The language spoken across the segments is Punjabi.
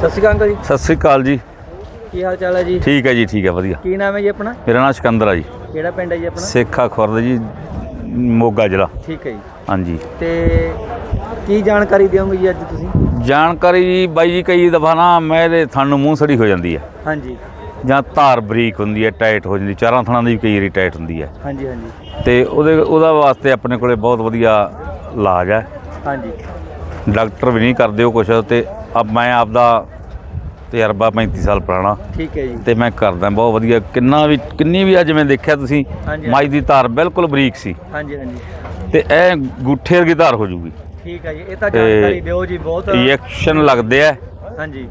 ਸਤਿ ਸ਼੍ਰੀ ਅਕਾਲ ਅੰਕਲ ਜੀ। ਸਤਿ ਸ੍ਰੀ ਅਕਾਲ ਜੀ। ਕੀ ਹਾਲ ਚਾਲ ਹੈ ਜੀ? ਠੀਕ ਹੈ ਜੀ ਠੀਕ ਹੈ ਵਧੀਆ। ਕੀ ਨਾਮ ਹੈ ਜੀ ਆਪਣਾ? ਮੇਰਾ ਨਾਮ ਸਿਕੰਦਰ ਆ ਜੀ। ਕਿਹੜਾ ਪਿੰਡ ਹੈ ਜੀ ਆਪਣਾ? ਸੇਖਾ ਖੁਰਦ ਜੀ ਮੋਗਾ ਜ਼ਿਲ੍ਹਾ। ਠੀਕ ਹੈ ਜੀ। ਹਾਂਜੀ। ਤੇ ਕੀ ਜਾਣਕਾਰੀ ਦਿਓਗੇ ਜੀ ਅੱਜ ਤੁਸੀਂ? ਜਾਣਕਾਰੀ ਜੀ ਬਾਈ ਜੀ ਕਈ ਦਫਾ ਨਾ ਮੇਰੇ ਥਣ ਨੂੰ ਮੂੰਹ ਸੜੀ ਹੋ ਜਾਂਦੀ ਹੈ। ਹਾਂਜੀ। ਜਾਂ ਧਾਰ ਬਰੀਕ ਹੁੰਦੀ ਹੈ ਟਾਈਟ ਹੋ ਜਾਂਦੀ ਚਾਰਾਂ ਥਣਾਂ ਦੀ ਵੀ ਕਈ ਵਾਰੀ ਟਾਈਟ ਹੁੰਦੀ ਹੈ। ਹਾਂਜੀ ਹਾਂਜੀ। ਤੇ ਉਹਦੇ ਉਹਦਾ ਵਾਸਤੇ ਆਪਣੇ ਕੋਲੇ ਬਹੁਤ ਵਧੀਆ ਇਲਾਜ ਹੈ। ਹਾਂਜੀ। ਡਾਕਟਰ ਵੀ ਨਹੀਂ ਕਰਦੇ ਉਹ ਕੁਛ ਤੇ ਅਬ ਮੈਂ ਆਪਦਾ ਤਜਰਬਾ 35 ਸਾਲ ਪੁਰਾਣਾ। ਠੀਕ ਹੈ ਜੀ। ਤੇ ਮੈਂ ਕਰਦਾ ਬਹੁਤ ਵਧੀਆ। ਕਿੰਨਾ ਵੀ ਕਿੰਨੀ ਵੀ ਅੱਜ ਮੈਂ ਦੇਖਿਆ ਤੁਸੀਂ ਹਾਂਜੀ। ਮਾਈ ਦੀ ਧਾਰ ਬਿਲਕੁਲ ਬਰੀਕ ਸੀ। ਹਾਂਜੀ ਹਾਂਜੀ। ਤੇ ਇਹ ਗੁੱਠੇ ਵਰਗੀ ਧਾਰ ਹੋ ਜੂਗੀ। ਠੀਕ ਹੈ ਜੀ ਇਹ ਤਾਂ ਤੇ ਜਾਣਕਾਰੀ ਦਿਓ ਜੀ ਬਹੁਤ ਇੰਜੈਕਸ਼ਨ ਲੱਗਦੇ ਆ। ਹਾਂਜੀ।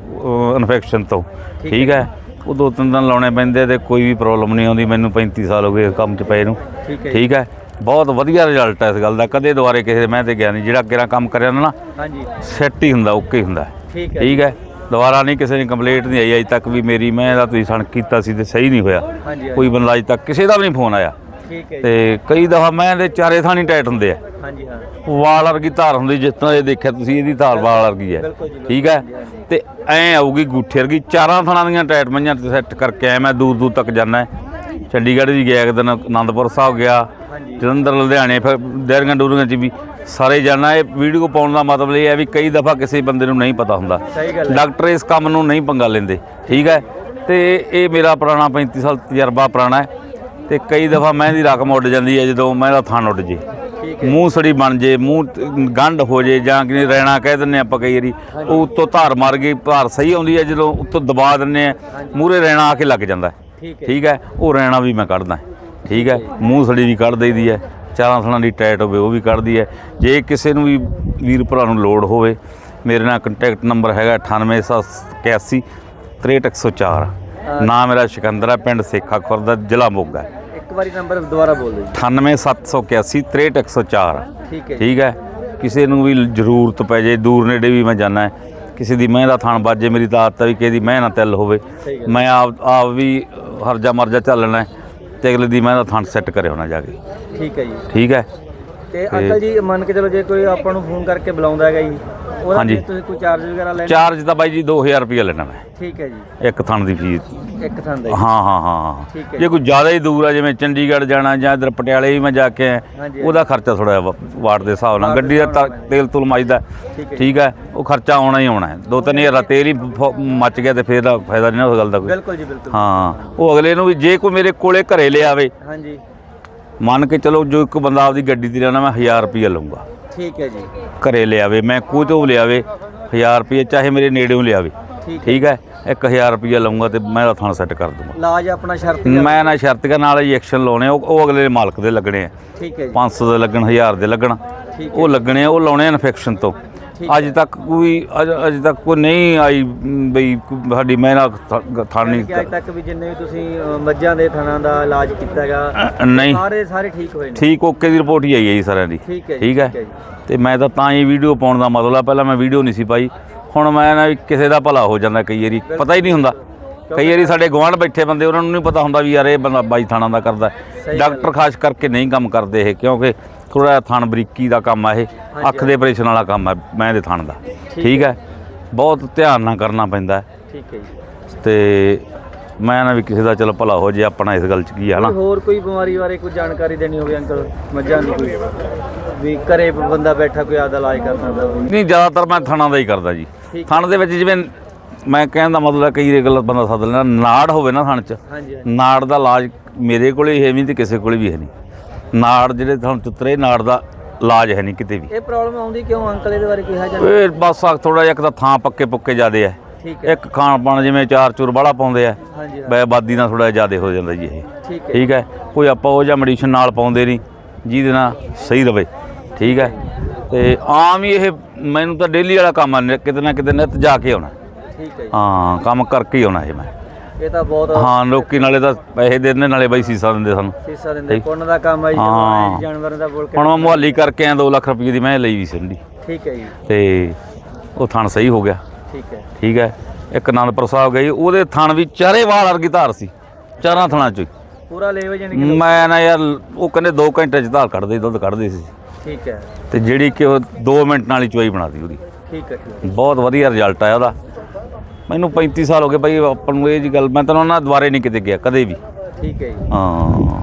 ਇਨਫੈਕਸ਼ਨ ਤੋਂ। ਠੀਕ ਠੀਕ ਹੈ। ਉਹ ਦੋ ਤਿੰਨ ਦਿਨ ਲਾਉਣੇ ਪੈਂਦੇ ਤੇ ਕੋਈ ਵੀ ਪ੍ਰੋਬਲਮ ਨਹੀਂ ਆਉਂਦੀ। ਮੈਨੂੰ 35 ਸਾਲ ਹੋ ਗਏ ਕੰਮ 'ਚ ਪਏ ਨੂੰ। ਠੀਕ ਹੈ ਜੀ। ਠੀਕ ਹੈ। ਬਹੁਤ ਵਧੀਆ ਰਿਜ਼ਲਟ ਹੈ ਇਸ ਗੱਲ ਦਾ। ਕਦੇ ਦੁਬਾਰੇ ਕਿਸੇ ਮੈਂ ਤੇ ਗਿਆ ਨਹੀਂ। ਜਿਹੜਾ ਅੱਗੇ ਨਾਲ ਕੰਮ ਕਰਿਆ ਨਾ ਹਾਂਜੀ। ਸੈੱਟ ਹੀ ਹੁੰਦਾ ਓਕੇ ਹੀ ਹੁੰਦਾ। ਠੀਕ ਹੈ ਠੀਕ ਹੈ। ਦੁਬਾਰਾ ਨਹੀਂ ਕਿਸੇ ਨੇ ਕੰਪਲੇਂਟ ਨਹੀਂ ਆਈ। ਅਜੇ ਤੱਕ ਵੀ ਮੇਰੀ ਮੈਂ ਦਾ ਤੁਸੀਂ ਸਣ ਕੀਤਾ ਸੀ ਤੇ ਸਹੀ ਨਹੀਂ ਹੋਇਆ। ਹਾਂਜੀ ਕੋਈ ਬੰਦਾ ਅਜੇ ਤੱਕ ਕਿਸੇ ਦਾ ਵੀ ਨਹੀਂ ਫੋਨ ਆਇਆ। ਠੀਕ ਹੈ ਜੀ। ਤੇ ਕਈ ਦਫਾ ਮੈਂ ਦੇ ਚਾਰੇ ਥਾਣੀ ਟਾਈਟ ਹੁੰਦੇ ਆ। ਹਾਂਜੀ ਹਾਂ। ਵਾਲ ਵਰਗੀ ਧਾਰ ਹੁੰਦੀ ਜਿਸ ਤਰ੍ਹਾਂ ਇਹ ਦੇਖਿਆ ਤੁਸੀਂ ਇਹਦੀ ਧਾਰ ਵਾਲ ਵਰਗੀ ਹੈ। ਬਿਲਕੁਲ ਜੀ, ਬਿਲਕੁਲ। ਠੀਕ ਹੈ। ਤੇ ਐ ਆਊਗੀ ਗੁੱਠੇ ਵਰਗੀ ਚਾਰਾਂ ਥਣਾਂ ਦੀਆਂ ਟਾਈਟ ਮਈਆਂ ਤੇ ਸੈੱਟ ਕਰਕੇ ਆਇਆ ਮੈਂ ਦੂਰ ਦੂਰ ਤੱਕ ਜਾਣਾ ਚੰਡੀਗੜ੍ਹ ਵੀ ਗਿਆ ਇੱਕ ਦਿਨ ਆਨੰਦਪੁਰ ਸਾਹਿਬ ਗਿਆ ਹਾਂਜੀ। ਜਲੰਧਰ ਲੁਧਿਆਣੇ ਫਿਰ ਡੈਰੀਆਂ ਡੂਰੀਆਂ ਚ ਵੀ ਸਾਰੇ ਜਾਣਾ। ਇਹ ਵੀਡੀਓ ਪਾਉਣ ਦਾ ਮਤਲਬ ਇਹ ਹੈ ਵੀ ਕਈ ਦਫਾ ਕਿਸੇ ਬੰਦੇ ਨੂੰ ਨਹੀਂ ਪਤਾ ਹੁੰਦਾ। ਸਹੀ ਗੱਲ ਹੈ। ਡਾਕਟਰ ਇਸ ਕੰਮ ਨੂੰ ਨਹੀਂ ਪੰਗਾ ਲੈਂਦੇ। ਠੀਕ ਹੈ? ਤੇ ਇਹ ਮੇਰਾ ਪੁਰਾਣਾ 35 ਸਾਲ ਤਜਰਬਾ ਪੁਰਾਣਾ ਹੈ। ਤੇ ਕਈ ਦਫਾ ਮੈਂ ਦੀ ਰਕਮ ਉੱਡ ਜਾਂਦੀ ਹੈ ਜਦੋਂ ਮੈਂ ਦਾ ਥਣ ਉੱਡ ਜੇ। ਮੂੰਹ ਸੜੀ ਬਣ ਜੇ ਮੂੰਹ ਤੇ ਗੰਢ ਹੋ ਜੇ ਜਾਂ ਕਿ ਰਹਿਣਾ ਕਹਿ ਦਿੰਨੇ ਆਪਾਂ ਕਈ ਵਾਰੀ ਉਹ ਉੱਤੋਂ ਧਾਰ ਮਾਰ ਗਈ ਧਾਰ ਸਹੀ ਆਉਂਦੀ ਹੈ ਜਦੋਂ ਉੱਤੋਂ ਦਬਾ ਦਿੰਨੇ ਆ ਮੂਹਰੇ ਰਹਿਣਾ ਆ ਕੇ ਲੱਗ ਜਾਂਦਾ ਹੈ। ਠੀਕ ਹੈ। ਉਹ ਰਹਿਣਾ ਵੀ ਮੈਂ ਕੱਢਦਾ ਠੀਕ ਹੈ ਮੂੰਹ ਸੜੀ ਵੀ ਕੱਢ ਦਈਦੀ ਹੈ ਚਾਰਾਂ ਥਣਾਂ ਦੀ ਟਾਈਟ ਹੋਵੇ ਉਹ ਵੀ ਕੱਢਦੀ ਹੈ। ਜੇ ਕਿਸੇ ਨੂੰ ਵੀ ਵੀਰ ਭਰਾ ਨੂੰ ਲੋੜ ਹੋਵੇ ਮੇਰੇ ਨਾਲ ਕੰਟੈਕਟ ਨੰਬਰ ਹੈਗਾ 98781 63104 ਨਾਮ ਮੇਰਾ ਸਿਕੰਦਰ ਹੈ ਪਿੰਡ ਸੇਖਾ ਖੁਰਦ ਜ਼ਿਲ੍ਹਾ ਮੋਗਾ। ਇੱਕ ਵਾਰੀ ਨੰਬਰ ਦੁਬਾਰਾ ਬੋਲ ਦਿਓ ਜੀ। 98781 63104 ਠੀਕ ਹੈ ਠੀਕ ਹੈ? ਕਿਸੇ ਨੂੰ ਵੀ ਜ਼ਰੂਰਤ ਪੈ ਜੇ ਦੂਰ ਨੇੜੇ ਵੀ ਮੈਂ ਜਾਣਾ ਹੈ। ਕਿਸੇ ਦੀ ਮੈਂ ਦਾ ਥਣ ਬਾਜੇ ਮੇਰੀ ਤਾਂ ਆਦਤ ਹੈ ਵੀ ਕਿਸੇ ਦੀ ਮੈਂ ਨਾ ਤਿਲ ਹੋਵੇ। ਮੈਂ ਆਪ ਆਪ ਵੀ ਹਰਜਾ ਮਰਜਾ ਚੱਲਣਾ ਹੈ ਤੇ ਅਗਲੇ ਦੀ ਮੈਂ ਦਾ ਥਣ ਸੈੱਟ ਕਰੇ ਹੋਣਾ ਜਾ ਕੇ। ਠੀਕ ਹੈ ਜੀ। ਠੀਕ ਹੈ? ਤੇ ਅੰਕਲ ਜੀ ਮੰਨ ਕੇ ਚਲੋ ਜੇ ਕੋਈ ਆਪਾਂ ਨੂੰ ਫੋਨ ਕਰਕੇ ਬੁਲਾਉਂਦਾ ਹੈਗਾ ਜੀ ਉਹਦਾ ਹਾਂਜੀ। ਤੁਸੀਂ ਕੋਈ ਚਾਰਜ ਵਗੈਰਾ ਲੈਣਾ? ਚਾਰਜ ਤਾਂ ਬਾਈ ਜੀ 2000 ਰੁਪਏ ਲੈਣਾ ਮੈਂ। ਠੀਕ ਹੈ ਜੀ। ਇੱਕ ਥਣ ਦੀ ਫੀਸ। ਇੱਕ ਥਾਂ ਦਾ ਜੀ। ਹਾਂ ਹਾਂ ਹਾਂ ਠੀਕ ਹੈ ਜੇ ਕੋਈ ਜ਼ਿਆਦਾ ਹੀ ਦੂਰ ਆ ਜਿਵੇਂ ਚੰਡੀਗੜ੍ਹ ਜਾਣਾ ਜਾਂ ਇਧਰ ਪਟਿਆਲੇ ਵੀ ਮੈਂ ਜਾ ਕੇ ਆਇਆ ਹਾਂਜੀ। ਉਹਦਾ ਖਰਚਾ ਥੋੜਾ ਵਾਟ ਦੇ ਹਿਸਾਬ ਨਾਲ। ਗੱਡੀ ਦਾ ਤਾਂ ਤੇਲ ਤੁਲ ਮੱਚਦਾ ਠੀਕ ਹੈ। ਠੀਕ ਹੈ ਉਹ ਖਰਚਾ ਆਉਣਾ ਹੀ ਆਉਣਾ ਹੈ। ਦੋ ਤਿੰਨ ਹਜ਼ਾਰ ਦਾ ਤੇਲ ਹੀ ਫ- ਮੱਚ ਗਿਆ ਤੇ ਫਿਰ ਦਾ ਫਾਇਦਾ ਨਹੀਂ ਨਾ ਉਸ ਗੱਲ ਦਾ ਕੋਈ। ਬਿਲਕੁਲ ਜੀ ਬਿਲਕੁਲ। ਹਾਂ ਉਹ ਅਗਲੇ ਨੂੰ ਵੀ ਜੇ ਕੋਈ ਮੇਰੇ ਕੋਲੇ ਘਰੇ ਲਿਆਵੇ ਹਾਂਜੀ। ਮੰਨ ਕੇ ਚਲੋ ਜੋ ਇੱਕ ਬੰਦਾ ਆਪਦੀ ਗੱਡੀ ਤੇ ਲਿਆਉਣਾ ਮੈਂ 1000 ਰੁਪਏ ਲਵਾਂਗਾ ਠੀਕ ਹੈ ਜੀ। ਘਰੇ ਲਿਆਵੇ ਮੈਂ ਕੋਈ ਤੋਂ ਲਿਆਵੇ 1000 ਰੁਪਏ ਚਾਹੇ ਮੇਰੇ ਨੇੜੇੋਂ ਲਿਆਵੇ ਠੀਕ ਹੈ। ਠੀਕ ਹੈ? 1000 ਰੁਪਏ ਲਵਾਂਗਾ ਤੇ ਮੈਂ ਦਾ ਥਾਂ ਸੈੱਟ ਕਰ ਦੂੰਗਾ। ਇਲਾਜ ਆਪਣਾ ਸ਼ਰਤ ਆ। ਮੈਂ ਨਾ ਸ਼ਰਤੀਆਂ ਨਾਲ ਇੰਜੈਕਸ਼ਨ ਲਾਉਣੇ ਉਹ ਉਹ ਅਗਲੇ ਮਾਲਕ ਦੇ ਲੱਗਣੇ ਆ। ਠੀਕ ਹੈ ਜੀ। 500 ਦੇ ਲੱਗਣ 1000 ਦੇ ਲੱਗਣ। ਠੀਕ ਉਹ ਲੱਗਣੇ ਆ ਉਹ ਲਾਉਣੇ ਇਨਫੈਕਸ਼ਨ ਤੋਂ। ਅੱਜ ਤੱਕ ਕੋਈ ਅੱਜ ਤੱਕ ਕੋਈ ਨਹੀਂ ਆਈ ਬਈ ਸਾਡੀ ਮਿਹਨਤ ਥਾਣੀ ਅੱਜ ਤੱਕ ਵੀ ਜਿੰਨੇ ਵੀ ਤੁਸੀਂ ਮੱਝਾਂ ਦੇ ਥਣਾਂ ਦਾ ਇਲਾਜ ਕੀਤਾ ਹੈਗਾ ਨਹੀਂ। ਸਾਰੇ ਸਾਰੇ ਠੀਕ ਹੋਏ ਨੇ। ਠੀਕ ਓਕੇ ਦੀ ਰਿਪੋਰਟ ਹੀ ਆਈ ਹੈ ਜੀ ਸਾਰਿਆਂ ਦੀ। ਠੀਕ ਹੈ। ਤੇ ਮੈਂ ਤਾਂ ਤਾਂ ਹੀ ਵੀਡੀਓ ਪਾਉਣ ਦਾ ਮਤਲਬ ਆ ਪਹਿਲਾਂ ਮੈਂ ਵੀਡੀਓ ਨਹੀਂ ਸੀ ਪਾਈ। ਹੁਣ ਮੈਂ ਨਾ ਕਿਸੇ ਦਾ ਭਲਾ ਹੋ ਜਾਂਦਾ ਕਈ ਵਾਰੀ ਪਤਾ ਹੀ ਨਹੀਂ ਹੁੰਦਾ। ਕਈ ਵਾਰੀ ਸਾਡੇ ਗਵਾਂਢ ਬੈਠੇ ਬੰਦੇ ਉਹਨਾਂ ਨੂੰ ਨਹੀਂ ਪਤਾ ਹੁੰਦਾ ਵੀ ਯਾਰ ਇਹ ਬੰਦਾ ਬਾਈ ਥਾਣਾ ਦਾ ਕਰਦਾ ਡਾਕਟਰ ਖਾਸ ਕਰਕੇ ਨਹੀਂ ਕੰਮ ਕਰਦੇ ਇਹ ਕਿਉਂਕਿ ਥੋੜਾ ਥਣ ਬਰੀਕੀ ਦਾ ਕੰਮ ਆ ਇਹ ਅੱਖ ਦੇ ਆਪਰੇਸ਼ਨ ਵਾਲਾ ਕੰਮ ਆ ਮੈਂ ਦੇ ਥਣ ਦਾ। ਠੀਕ ਹੈ। ਬਹੁਤ ਧਿਆਨ ਨਾਲ ਕਰਨਾ ਪੈਂਦਾ ਹੈ। ਠੀਕ ਹੈ ਜੀ। ਤੇ ਮੈਂ ਨਾ ਵੀ ਕਿਸੇ ਦਾ ਚਲੋ ਭਲਾ ਹੋ ਜੇ ਆਪਣਾ ਇਸ ਗੱਲ 'ਚ ਕੀ ਆ ਨਾ ਹੋਰ ਕੋਈ ਬਿਮਾਰੀ ਬਾਰੇ ਕੋਈ ਜਾਣਕਾਰੀ ਦੇਣੀ ਹੋਵੇ ਅੰਕਲ? ਮੱਝਾਂ ਦੀ ਕੋਈ? ਵੀ ਘਰੇ ਬੰਦਾ ਬੈਠਾ ਕੋਈ ਆਦਾ ਇਲਾਜ ਕਰ ਸਕਦਾ ਨਹੀਂ ਜ਼ਿਆਦਾਤਰ ਮੈਂ ਥਣਾ ਦਾ ਹੀ ਕਰਦਾ ਜੀ। ਥਣ ਦੇ ਵਿੱਚ ਜਿਵੇਂ ਮੈਂ ਕਹਿਣ ਦਾ ਮਤਲਬ ਹੈ ਕਈ ਗੱਲ ਬੰਦਾ ਸੱਦ ਲੈਣਾ ਨਾੜ ਹੋਵੇ ਨਾ ਥਣ 'ਚ ਨਾੜ ਦਾ ਇਲਾਜ ਮੇਰੇ ਕੋਲੇ ਹੈ ਨਹੀਂ ਤੇ ਕਿਸੇ ਕੋਲੇ ਵੀ ਹੈ ਨਹੀਂ। ਨਾੜ ਜਿਹੜੇ ਥਣ ਚੁੱਤਰੇ ਨਾੜ ਦਾ ਇਲਾਜ ਹੈ ਨਹੀਂ ਕਿਤੇ ਵੀ। ਇਹ ਪ੍ਰੋਬਲਮ ਆਉਂਦੀ ਕਿਉਂ? ਅੰਕਲ ਇਹਦੇ ਬਾਰੇ ਕੋਈ ਹੈ ਜਾਣ ਇਹ ਬਸ ਥੋੜਾ ਜਿਹਾ ਇੱਕ ਤਾਂ ਥਾਂ ਪੱਕੇ ਪੁੱਕੇ ਜ਼ਿਆਦੇ ਹੈ ਠੀਕ ਹੈ। ਇੱਕ ਖਾਣ ਪਾਣ ਜਿਵੇਂ ਚਾਰ ਚੂਰ ਬਾਹਲਾ ਪਾਉਂਦੇ ਆ ਹਾਂਜੀ ਹਾਂ, ਬੇਆਬਾਦੀ ਨਾਲ ਥੋੜਾ ਜ਼ਿਆਦੇ ਹੋ ਜਾਂਦਾ ਜੀ ਇਹ। ਠੀਕ ਹੈ। ਠੀਕ ਹੈ। ਕੋਈ ਆਪਾਂ ਉਹ ਜਾਂ ਮੈਡੀਸ਼ਨ ਨਾਲ ਪਾਉਂਦੇ ਨਹੀਂ ਜਿਹਦੇ ਨਾਲ ਸਹੀ ਰਵੇ। ਠੀਕ ਹੈ। ਤੇ ਆਮ ਹੀ ਇਹ ਮੈਨੂੰ ਤਾਂ ਡੇਲੀ ਵਾਲਾ ਕੰਮ ਆ ਕਿਤੇ ਨਾ ਕਿਤੇ ਨਿੱਤ ਜਾ ਕੇ ਆਉਣਾ। ਠੀਕ ਹੈ। ਹਾਂ ਕੰਮ ਕਰਕੇ ਹੀ ਆਉਣਾ ਇਹ ਮੈਂ। ਇਹ ਤਾਂ ਬਹੁਤ ਹਾਂ ਲੋਕੀ ਨਾਲੇ ਤਾਂ ਪੈਸੇ ਦਿੰਦੇ ਨਾਲੇ ਬਈ ਸੀਸਾ ਦਿੰਦੇ ਸਾਨੂੰ। ਸੀਸਾ ਦਿੰਦੇ ਪੁੰਨ ਦਾ ਕੰਮ ਹੈ ਜੀ ਹਾਂ। ਜਾਨਵਰਾਂ ਦਾ ਬੋਲ ਕੇ ਹੁਣ ਮੈਂ ਮੁਹੱਲੀ ਕਰਕੇ ਆ 2 ਲੱਖ ਰੁਪਏ ਦੀ ਮੈਂ ਲਈ ਵੀ ਸੰਡੀ ਠੀਕ ਹੈ ਜੀ। ਤੇ ਉਹ ਥਣ ਸਹੀ ਹੋ ਗਿਆ। ਠੀਕ ਹੈ। ਠੀਕ ਹੈ। ਇੱਕ ਆਨੰਦਪੁਰ ਸਾਹਿਬ ਗਈ ਉਹਦੇ ਥਣ ਵੀ ਚਾਰੇ ਵਾਲ ਵਰਗੀ ਧਾਰ ਸੀ ਚਾਰਾਂ ਥਣਾਂ ਚ ਹੀ। ਪੂਰਾ ਲੇਵੇ ਜਾਨੀ ਕਿ ਮੈਂ ਨਾ ਯਾਰ ਉਹ ਕਹਿੰਦੇ 2 ਘੰਟੇ ਚ ਧਾਰ ਕੱਢਦੇ ਦੁੱਧ ਕੱਢਦੇ ਸੀ। ਠੀਕ ਹੈ। ਤੇ ਜਿਹੜੀ ਕਿ ਉਹ 2 ਮਿੰਟ ਨਾਲ ਹੀ ਚੁਆਈ ਬਣਾਦੀ ਉਹਦੀ। ਠੀਕ ਹੈ। ਠੀਕ ਹੈ। ਬਹੁਤ ਵਧੀਆ ਰਿਜ਼ਲਟ ਆਇਆ ਉਹਦਾ। ਮੈਨੂੰ 35 ਸਾਲ ਹੋ ਗਏ ਬਾਈ ਆਪਾਂ ਨੂੰ ਇਹ ਜੀ ਗੱਲ ਮੈਂ ਤਾਂ ਉਹਨਾਂ ਦੁਆਰੇ ਨਹੀਂ ਕਿਤੇ ਗਿਆ ਕਦੇ ਵੀ। ਠੀਕ ਹੈ ਜੀ। ਹਾਂ।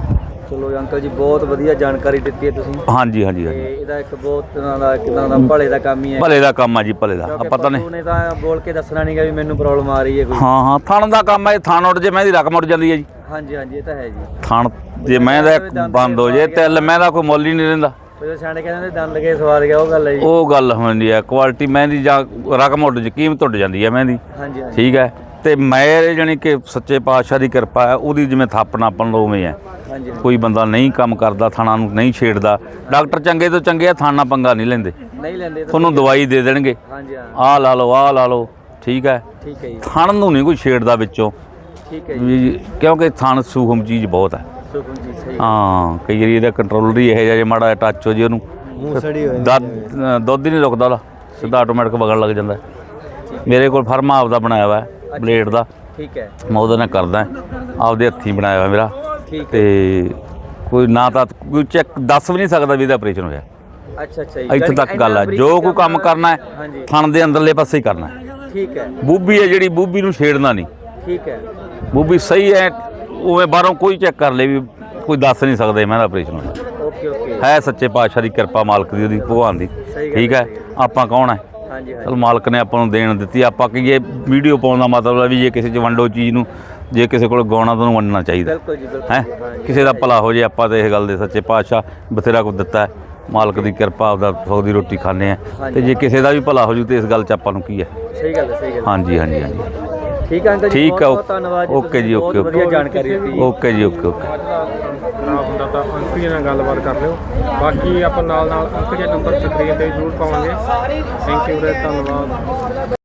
ਚਲੋ ਅੰਕਲ ਜੀ ਬਹੁਤ ਵਧੀਆ ਜਾਣਕਾਰੀ ਦਿੱਤੀ ਹੈ ਤੁਸੀਂ। ਹਾਂਜੀ ਹਾਂਜੀ ਤੇ ਹਾਂਜੀ। ਇਹਦਾ ਇੱਕ ਬਹੁਤ ਤਰ੍ਹਾਂ ਦਾ ਕਿਦਾਂ ਦਾ ਭਲੇ ਦਾ ਕੰਮ ਹੀ ਹੈ। ਭਲੇ ਦਾ ਕੰਮ ਆ ਜੀ ਭਲੇ ਦਾ। ਕਿਉਂਕਿ ਆਪਾਂ ਤਾਂ ਪਸ਼ੂ ਨੇ ਤਾਂ ਬੋਲ ਕੇ ਦੱਸਣਾ ਨਹੀਂਗਾ ਵੀ ਮੈਨੂੰ ਪ੍ਰੋਬਲਮ ਆ ਰਹੀ ਹੈ ਕੋਈ। ਹਾਂ ਹਾਂ ਥਣ ਦਾ ਕੰਮ ਹੈ ਥਣ ਉੱਡ ਜੇ ਮੈਂ ਦੀ ਰਕਮ ਉੱਡ ਜਾਂਦੀ ਹੈ ਜੀ। ਹਾਂਜੀ ਹਾਂਜੀ ਇਹ ਤਾਂ ਹੈ ਜੀ। ਥਣ ਜੇ ਮੈਂ ਦਾ ਇੱਕ ਬੰਦ ਹੋ ਜੇ ਤੇ ਮੈਂ ਦਾ ਕੋਈ ਮੁੱਲ ਹੀ ਨਹੀਂ ਰਹਿੰਦਾ ਉਹ ਸਿਆਣੇ ਕਹਿੰਦੇ ਨੇ ਦੰਦ ਕੇ ਸਵਾਦ ਗਿਆ ਉਹ ਗੱਲ ਹੈ ਜੀ। ਉਹ ਗੱਲ ਹੁੰਦੀ ਹੈ ਕੁਆਲਿਟੀ ਮਹਿੰਦੀ ਜਾਂ ਰਕਮ ਉੱਡ ਜੇ ਕੀਮਤ ਉੱਡ ਜਾਂਦੀ ਹੈ ਮਹਿੰਦੀ। ਹਾਂਜੀ ਹਾਂਜੀ। ਠੀਕ ਹੈ ਤੇ ਮੈਂ ਜਾਣੀ ਕਿ ਸੱਚੇ ਪਾਤਸ਼ਾਹ ਦੀ ਕਿਰਪਾ ਹੈ ਉਹਦੀ ਜਿਵੇਂ ਥਾਪਣਾ ਆਪਾਂ ਨੂੰ ਉਵੇਂ ਹੈ। ਹਾਂਜੀ ਕੋਈ ਬੰਦਾ ਨਹੀਂ ਕੰਮ ਕਰਦਾ ਥਾਣਾ ਨੂੰ ਨਹੀਂ ਛੇੜਦਾ। ਡਾਕਟਰ ਚੰਗੇ ਤੋਂ ਚੰਗੇ ਆ ਥਾਣਾ ਪੰਗਾ ਨਹੀਂ ਲੈਂਦੇ। ਨਹੀਂ ਲੈਂਦੇ ਤਾਂ ਤੁਹਾਨੂੰ ਦਵਾਈ ਦੇ ਦੇਣਗੇ। ਹਾਂਜੀ ਹਾਂ। ਆਹ ਲਾ ਲਓ ਆਹ ਲਾ ਲਓ ਠੀਕ ਹੈ। ਠੀਕ ਹੈ ਜੀ। ਥਣ ਨੂੰ ਨਹੀਂ ਕੋਈ ਛੇੜਦਾ ਵਿੱਚੋਂ। ਠੀਕ ਹੈ ਜੀ। ਕਿਉਂਕਿ ਥਣ ਸੂਖਮ ਚੀਜ਼ ਬਹੁਤ ਹੈ। ਹਾਂ ਕਈ ਵਾਰੀ ਇਹਦਾ ਕੰਟਰੋਲਰ ਹੀ ਇਹ ਜਿਹਾ ਜੇ ਮਾੜਾ ਟੱਚ ਹੋ ਜੇ ਉਹਨੂੰ ਮੂਸੜੀ ਦੁੱਧ ਹੀ ਨਹੀਂ ਰੁਕਦਾ ਉਹਦਾ ਸਿੱਧਾ ਆਟੋਮੈਟਿਕ ਵਗਣ ਲੱਗ ਜਾਂਦਾ ਮੇਰੇ ਕੋਲ ਫਰਮਾ ਆਪਦਾ ਬਣਾਇਆ ਹੋਇਆ ਹੈ ਬਲੇਡ ਦਾ। ਠੀਕ ਹੈ। ਮੈਂ ਉਹਦੇ ਨਾਲ ਕਰਦਾ ਆਪਦੇ ਹੱਥੀਂ ਬਣਾਇਆ ਹੋਇਆ ਮੇਰਾ। ਤੇ ਕੋਈ ਨਾ ਤਾਂ ਕੋਈ ਚੈੱਕ ਦੱਸ ਵੀ ਨਹੀਂ ਸਕਦਾ ਵੀ ਇਹਦਾ ਆਪਰੇਸ਼ਨ ਹੋਇਆ। ਅੱਛਾ ਅੱਛਾ ਇੱਥੇ ਤੱਕ ਗੱਲ ਹੈ ਜੋ ਕੋਈ ਕੰਮ ਕਰਨਾ ਹੈ ਥਣ ਦੇ ਅੰਦਰਲੇ ਪਾਸੇ ਹੀ ਕਰਨਾ ਹੈ। ਠੀਕ ਹੈ। ਬੂਬੀ ਹੈ ਜਿਹੜੀ ਬੂਬੀ ਨੂੰ ਛੇੜਨਾ ਨਹੀਂ। ਠੀਕ ਹੈ। ਬੂਬੀ ਸਹੀ ਹੈ ਉਵੇਂ ਬਾਹਰੋਂ ਕੋਈ ਚੈੱਕ ਕਰ ਲੇ ਵੀ ਕੋਈ ਦੱਸ ਨਹੀਂ ਸਕਦਾ ਮੈਂ ਦਾ ਆਪਰੇਸ਼ਨ ਹੋਇਆ। ਓਕੇ ਓਕੇ ਹੈ ਸੱਚੇ ਪਾਤਸ਼ਾਹ ਦੀ ਕਿਰਪਾ ਮਾਲਕ ਦੀ ਉਹਦੀ ਭਗਵਾਨ ਦੀ। ਸਹੀ ਗੱਲ ਠੀਕ ਹੈ? ਆਪਾਂ ਕੌਣ ਹੈ? ਹਾਂਜੀ ਚਲ ਮਾਲਕ ਨੇ ਆਪਾਂ ਨੂੰ ਦੇਣ ਦਿੱਤੀ। ਆਪਾਂ ਕਹੀਏ ਵੀਡੀਓ ਪਾਉਣ ਦਾ ਮਤਲਬ ਹੈ ਵੀ ਜੇ ਕਿਸੇ ਚ ਵੰਡੋ ਚੀਜ਼ ਨੂੰ ਜੇ ਕਿਸੇ ਕੋਲ ਗਾਉਣਾ ਤਾਂ ਉਹਨੂੰ ਵੰਡਣਾ ਚਾਹੀਦਾ। ਬਿਲਕੁਲ ਜੀ ਬਿਲਕੁਲ। ਹੈ। ਕਿਸੇ ਦਾ ਭਲਾ ਹੋ ਜੇ ਆਪਾਂ ਤਾਂ ਇਹ ਗੱਲ ਦੇ ਸੱਚੇ ਪਾਤਸ਼ਾਹ ਬਥੇਰਾ ਕੁਝ ਦਿੱਤਾ ਹੈ। ਮਾਲਕ ਦੀ ਕਿਰਪਾ ਆਪਦਾ ਸੌ ਦੀ ਰੋਟੀ ਖਾਂਦੇ ਆ। ਤੇ ਜੇ ਕਿਸੇ ਦਾ ਵੀ ਭਲਾ ਹੋ ਜੂ ਤੇ ਇਸ ਗੱਲ 'ਚ ਆਪਾਂ ਨੂੰ ਕੀ ਹੈ? ਸਹੀ ਗੱਲ ਹੈ ਸਹੀ ਗੱਲ ਹੈ। ਹਾਂਜੀ ਹਾਂਜੀ ਹਾਂਜੀ। ਠੀਕ ਹੈ ਅੰਕਲ ਜੀ? ਠੀਕ ਬਹੁਤ ਹੈ ਬਹੁਤ ਧੰਨਵਾਦ ਜੀ ਓਕੇ ਜੀ ਓਕੇ ਬਹੁਤ ਵਧੀਆ ਜਾਣਕਾਰੀ ਦਿੱਤੀ। ਜੀ। ਓਕੇ ਜੀ ਓਕੇ ਓਕੇ। ਖਰਾਬ ਹੁੰਦਾ ਤਾਂ ਅੰਕ ਜੀ ਨਾਲ ਗੱਲਬਾਤ ਕਰ ਲਿਓ। ਬਾਕੀ ਆਪਾਂ ਨਾਲ ਨਾਲ ਅੰਕ ਜੀ ਨੰਬਰ ਸਕਰੀਨ ਤੇ ਜ਼ਰੂਰ ਪਾਵਾਂਗੇ। ਥੈਂਕ ਯੂ ਵੀਰੇ ਧੰਨਵਾਦ।